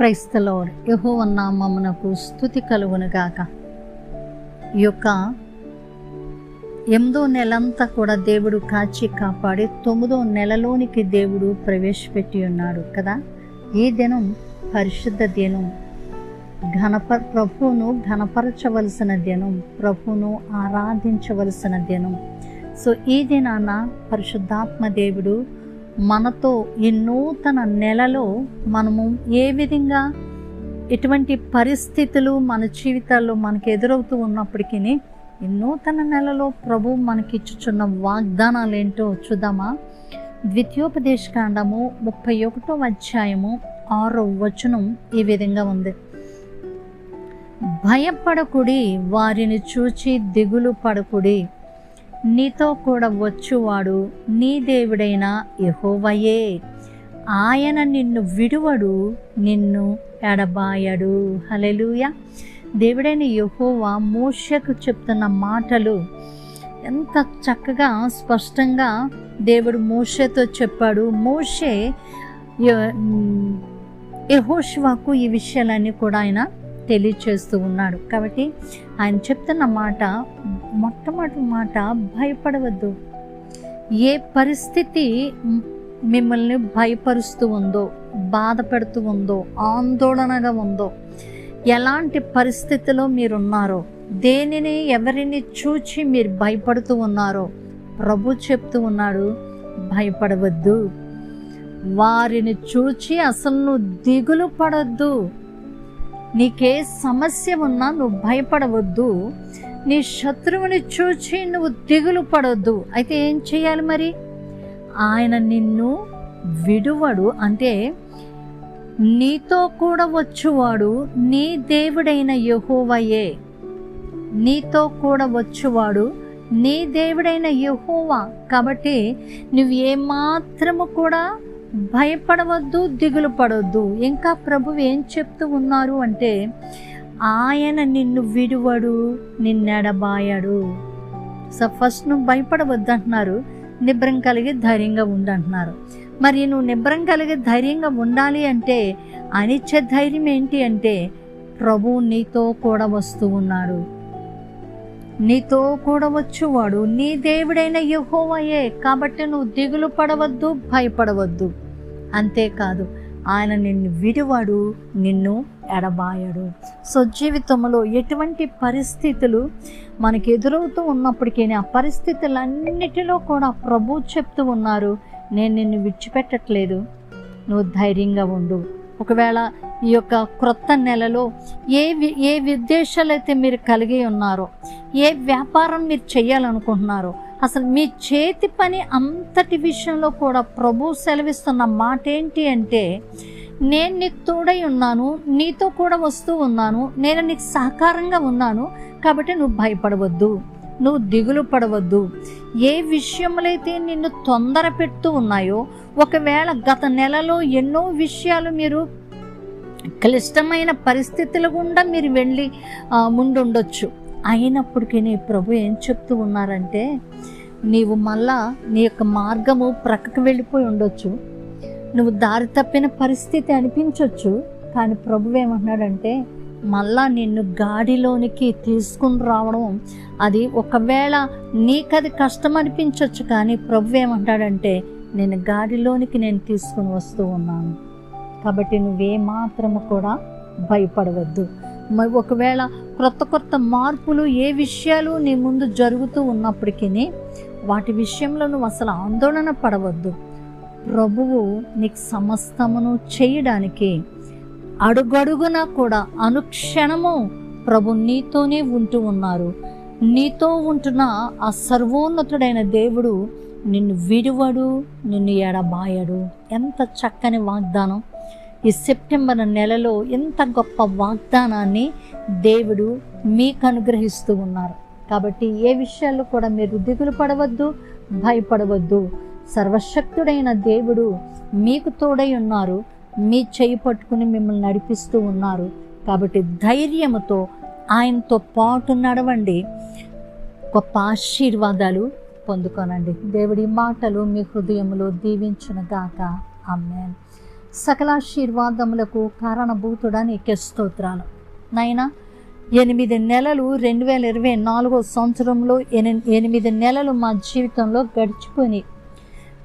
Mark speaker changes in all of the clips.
Speaker 1: క్రైస్తలోడ్ యహో నామమునకు స్థుతి కలుగునుగాక. ఈ యొక్క ఎనిమిదో నెలంతా కూడా దేవుడు కాచి కాపాడి తొమ్మిదో నెలలోనికి దేవుడు ప్రవేశపెట్టి ఉన్నాడు కదా? ఈ దినం పరిశుద్ధ దినం. ఘనప ప్రభువును ఘనపరచవలసిన దినం. ప్రభువును ఆరాధించవలసిన దినం. సో ఈ దినాన పరిశుద్ధాత్మ దేవుడు మనతో ఈ నూతన నెలలో మనము ఏ విధంగా ఎటువంటి పరిస్థితులు మన జీవితాల్లో మనకు ఎదురవుతూ ఉన్నప్పటికీ ఈ నూతన నెలలో ప్రభు మనకిచ్చుచున్న వాగ్దానాలు ఏంటో చూద్దామా? ద్వితీయోపదేశ కాండము ముప్పై ఒకటో అధ్యాయము ఆరో వచనం ఈ విధంగా ఉంది. భయపడకుడి వారిని చూచి దిగులు పడకుడి. నీతో కూడా వచ్చువాడు నీ దేవుడైన యహోవయే. ఆయన నిన్ను విడువడు నిన్ను ఎడబాయడు. హలెలుయ దేవుడైన యహోవా మోషకు చెప్తున్న మాటలు ఎంత చక్కగా స్పష్టంగా దేవుడు మోషతో చెప్పాడు. మోషే యహోష్వాకు ఈ విషయాలన్నీ కూడా ఆయన తెలియచేస్తూ ఉన్నాడు. కాబట్టి ఆయన చెప్తున్న మాట మొట్టమొదటి మాట భయపడవద్దు. ఏ పరిస్థితి మిమ్మల్ని భయపరుస్తూ ఉందో బాధ పెడుతూ ఉందో ఆందోళనగా ఉందో ఎలాంటి పరిస్థితిలో మీరున్నారో దేనిని ఎవరిని చూచి మీరు భయపడుతూ ఉన్నారో ప్రభు చెప్తూ ఉన్నాడు భయపడవద్దు. వారిని చూచి అసలు నువ్వు దిగులు పడొద్దు. నీకే సమస్య ఉన్నా నువ్వు భయపడవద్దు. నీ శత్రువుని చూచి నువ్వు దిగులు పడొద్దు. అయితే ఏం చేయాలి మరి? ఆయన నిన్ను విడువడు. అంటే నీతో కూడా వచ్చువాడు నీ దేవుడైన యహోవయే. నీతో కూడా వచ్చువాడు నీ దేవుడైన యహోవా. కాబట్టి నువ్వు ఏమాత్రము కూడా భయపడవద్దు దిగులు పడవద్దు ఇంకా ప్రభు ఏం చెప్తూ ఉన్నారు అంటే ఆయన నిన్ను విడువడు నిన్నెడబాయడు. సో ఫస్ట్ నువ్వు భయపడవద్దు అంటున్నారు నిబ్రం కలిగి ధైర్యంగా ఉండంటున్నారు. మరి నువ్వు నిబ్రం కలిగి ధైర్యంగా ఉండాలి అంటే అనిచ్చ ధైర్యం ఏంటి అంటే ప్రభు నీతో కూడా వస్తూ ఉన్నాడు. నీతో కూడా వచ్చువాడు. నీ దేవుడైన యహోవయే. కాబట్టి నువ్వు దిగులు పడవద్దు భయపడవద్దు. అంతేకాదు ఆయన నిన్ను విడివాడు నిన్ను ఎడబాయడు. సో జీవితంలో ఎటువంటి పరిస్థితులు మనకు ఎదురవుతూ ఉన్నప్పటికీ ఆ పరిస్థితులన్నిటిలో కూడా ప్రభు చెప్తూ ఉన్నారు నేను నిన్ను విడిచిపెట్టట్లేదు. నువ్వు ధైర్యంగా ఉండు. ఒకవేళ ఈ యొక్క క్రొత్త నెలలో ఏ వి- ఏ విద్దేశాలు అయితే మీరు కలిగి ఉన్నారో ఏ వ్యాపారం మీరు చేయాలనుకుంటున్నారో అసలు మీ చేతి పని అంతటి విషయంలో కూడా ప్రభు సెలవిస్తున్న మాట ఏంటి అంటే నేను నీకు తోడై ఉన్నాను నీతో కూడా వస్తూ ఉన్నాను నేను నీకు సహకారంగా ఉన్నాను కాబట్టి నువ్వు భయపడవద్దు నువ్వు దిగులు పడవద్దు. ఏ విషయములైతే నిన్ను తొందర పెడుతూ ఉన్నాయో ఒకవేళ గత నెలలో ఎన్నో విషయాలు మీరు క్లిష్టమైన పరిస్థితుల గుండా మీరు వెళ్ళి ముందుండొచ్చు. అయినప్పటికీ నీ ప్రభు ఏం చెప్తూ ఉన్నారంటే నీవు మళ్ళా నీ యొక్క మార్గము ప్రక్కకు వెళ్ళిపోయి ఉండొచ్చు. నువ్వు దారి తప్పిన పరిస్థితి అనిపించవచ్చు కానీ ప్రభు ఏమంటున్నాడంటే మళ్ళా నిన్ను గాడిలోనికి తీసుకుని రావడం అది ఒకవేళ నీకది కష్టం అనిపించవచ్చు కానీ ప్రభు ఏమంటాడంటే నేను గాడిలోనికి నేను తీసుకుని వస్తూ ఉన్నాను. కాబట్టి నువ్వేమాత్రము కూడా భయపడవద్దు. ఒకవేళ క్రొత్త కొత్త మార్పులు ఏ విషయాలు నీ ముందు జరుగుతూ ఉన్నప్పటికీ వాటి విషయంలో నువ్వు అసలు ఆందోళన పడవద్దు. ప్రభువు నీకు సమస్తమును చేయడానికి అడుగడుగున కూడా అనుక్షణము ప్రభు నీతోనే ఉంటూ ఉన్నారు. నీతో ఉంటున్న ఆ సర్వోన్నతుడైన దేవుడు నిన్ను విడువడు నిన్ను ఎడబాయడు. ఎంత చక్కని వాగ్దానం. ఈ సెప్టెంబర్ నెలలో ఎంత గొప్ప వాగ్దానాన్ని దేవుడు మీకు అనుగ్రహిస్తూ ఉన్నారు. కాబట్టి ఏ విషయాల్లో కూడా మీరు దిగులు పడవద్దు భయపడవద్దు. సర్వశక్తుడైన దేవుడు మీకు తోడై ఉన్నారు మీ చేయి పట్టుకుని మిమ్మల్ని నడిపిస్తూ ఉన్నారు. కాబట్టి ధైర్యముతో ఆయనతో పాటు నడవండి. గొప్ప ఆశీర్వాదాలు పొందుకోనండి. దేవుడి మాటలు మీ హృదయంలో దీవించిన గాక. ఆమెన్. సకలాశీర్వాదములకు కారణభూతుడా నీకే స్తోత్రాలు. నైనా ఎనిమిది నెలలు రెండు వేల ఇరవై నాలుగో సంవత్సరంలో ఎనిమిది నెలలు మా జీవితంలో గడిచిపోయినాయి.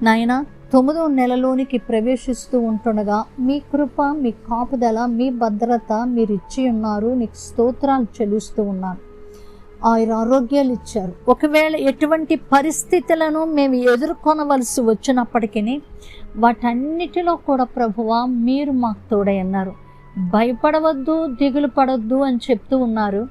Speaker 1: నాయన తొమ్మిదో నెలలోనికి ప్రవేశిస్తూ ఉంటుండగా మీ కృప మీ కాపుదల మీ భద్రత మీరు ఇచ్చి ఉన్నారు. నీకు స్తోత్రాలు చెల్లిస్తూ ఉన్నాను. ఆయన ఆరోగ్యాలు ఇచ్చారు. ఒకవేళ ఎటువంటి పరిస్థితులను మేము ఎదుర్కొనవలసి వచ్చినప్పటికీ వాటన్నిటిలో కూడా ప్రభువా మీరు మాకు తోడై అన్నారు భయపడవద్దు దిగులు పడవద్దు అని చెప్తూ ఉన్నారు.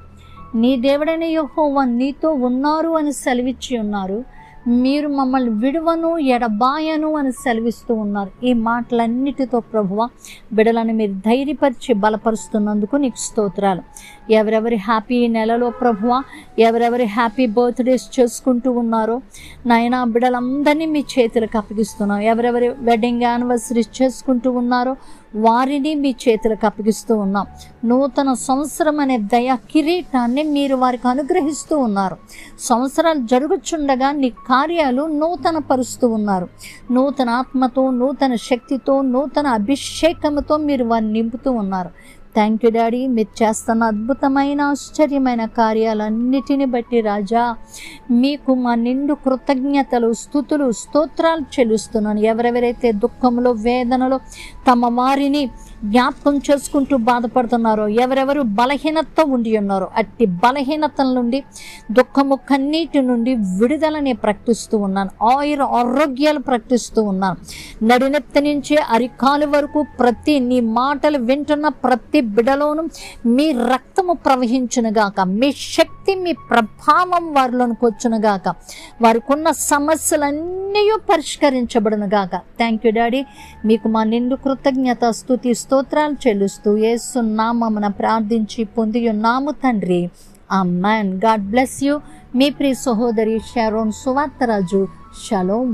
Speaker 1: నీ దేవుడైన యెహోవా నీతో ఉన్నారు అని సెలవిచ్చి ఉన్నారు. మీరు మమ్మల్ని విడువను ఎడబాయను అని సెలవిస్తూ ఉన్నారు. ఈ మాటలన్నిటితో ప్రభువ బిడలను మీరు ధైర్యపరిచి బలపరుస్తున్నందుకు నీకు స్తోత్రాలు. ఎవరెవరి హ్యాపీ నెలలో ప్రభువ ఎవరెవరి హ్యాపీ బర్త్డేస్ చేసుకుంటూ ఉన్నారో నాయన బిడలందరినీ మీ చేతులకు అప్పగిస్తున్నాం. ఎవరెవరి వెడ్డింగ్ యానివర్సరీస్ చేసుకుంటూ ఉన్నారో వారిని మీ చేతులకు అప్పగిస్తూ ఉన్నాం. నూతన సంవత్సరం అనే దయ కిరీటాన్ని మీరు వారికి అనుగ్రహిస్తూ ఉన్నారు. సంవత్సరాలు జరుగుచుండగా నీ కార్యాలు నూతన పరుస్తూ ఉన్నారు. నూతన ఆత్మతో నూతన శక్తితో నూతన అభిషేకముతో మీరు వారిని నింపుతూ ఉన్నారు. థ్యాంక్ యూ డాడీ మీరు చేస్తున్న అద్భుతమైన ఆశ్చర్యమైన కార్యాలన్నిటిని బట్టి రాజా మీకు మా నిండు కృతజ్ఞతలు స్థుతులు స్తోత్రాలు చెల్లిస్తున్నాను. ఎవరెవరైతే దుఃఖంలో వేదనలో తమ వారిని జ్ఞాపకం చేసుకుంటూ బాధపడుతున్నారో ఎవరెవరు బలహీనతతో ఉండి ఉన్నారో అట్టి బలహీనతల నుండి దుఃఖము కన్నీటి నుండి విడుదలని ప్రకటిస్తూ ఉన్నాను. ఆయుర ఆరోగ్యాలు ప్రకటిస్తూ ఉన్నాను. నడినెత్తి నుంచి అరికాలు వరకు ప్రతి నీ మాటలు వింటున్న ప్రతి బిడలోను మీ రక్తము ప్రవహించునుగాక. మీ శక్తి మీ ప్రభావం వారిలోనికి వచ్చునుగాక. వారికి ఉన్న సమస్యలన్నీ పరిష్కరించబడునుగాక. థ్యాంక్ యూ డాడీ మీకు మా నిండు కృతజ్ఞత స్థుతి స్తోత్రాలు చెల్లిస్తూ ఏసున్నామన ప్రార్థించి పొంది ఉన్నాము తండ్రి. అమ్మాన్ గాడ్ బ్లెస్ యూ మీ ప్రియ సహోదరి షారోన్ సువార్తరాజు షలోం